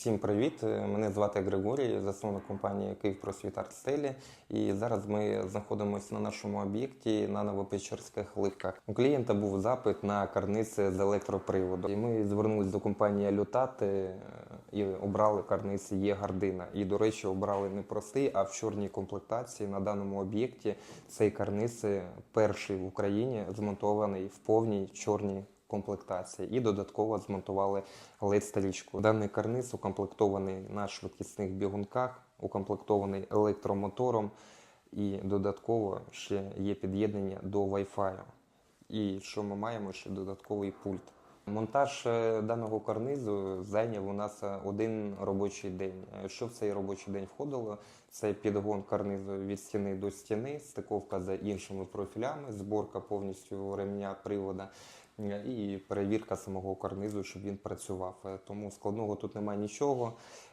Всім привіт! Мене звати Григорій, засновник компанії «Київпросвіт Артстелі. І зараз ми знаходимося на нашому об'єкті на Новопечерських ливках. У клієнта був запит на карниси з електроприводу. І ми звернулися до компанії Лютати е, і обрали карниси Є Гардина. І, до речі, обрали не простий, а в чорній комплектації на даному об'єкті. Цей карниси перший в Україні змонтований в повній чорній комплектації і додатково змонтували led стрічку Даний карниз укомплектований на швидкісних бігунках, укомплектований електромотором і додатково ще є під'єднання до Wi-Fi. І що ми маємо ще додатковий пульт. Монтаж е, даного карнизу зайняв у нас е, один робочий день. Е, Що в цей робочий день входило? Це підгон карнизу від стіни до стіни, стиковка за іншими профілями, зборка повністю ремня привода і перевірка самого карнизу, щоб він працював. Е, Тому складного тут немає нічого.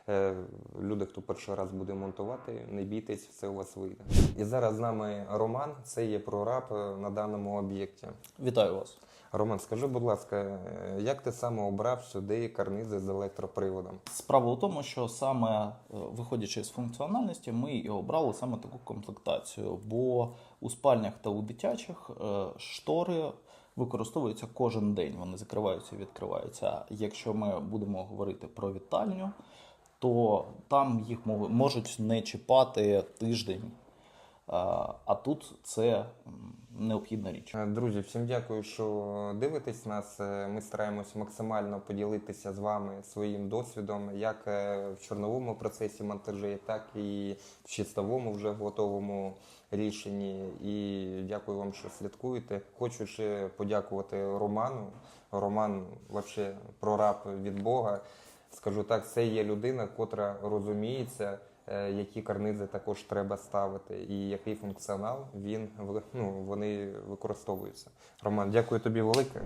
Е, Люди, хто перший раз буде монтувати, не бійтесь, все у вас вийде. І зараз з нами Роман, це є прораб е, на даному об'єкті. Вітаю вас. Роман, скажи, будь ласка, як ти саме обрав сюди карнизи з електроприводом? Справа у тому, що саме виходячи з функціональності, ми і обрали саме таку комплектацію, бо у спальнях та у дитячих штори використовуються кожен день. Вони закриваються і відкриваються. Якщо ми будемо говорити про вітальню, то там їх можуть не чіпати тиждень. А тут це необхідна річ. Е, Друзі, всім дякую, що дивитесь нас. Е, Ми стараємось максимально поділитися з вами своїм досвідом, як е, в чорновому процесі монтажі, так і в чистовому вже готовому рішенні. І дякую вам, що слідкуєте. Хочу ще подякувати Роману. Роман, вообще прораб від Бога. Скажу так, це є людина, котра розуміється, які карнизи також треба ставити, і який функціонал він ну, вони використовуються. Роман, дякую тобі велике.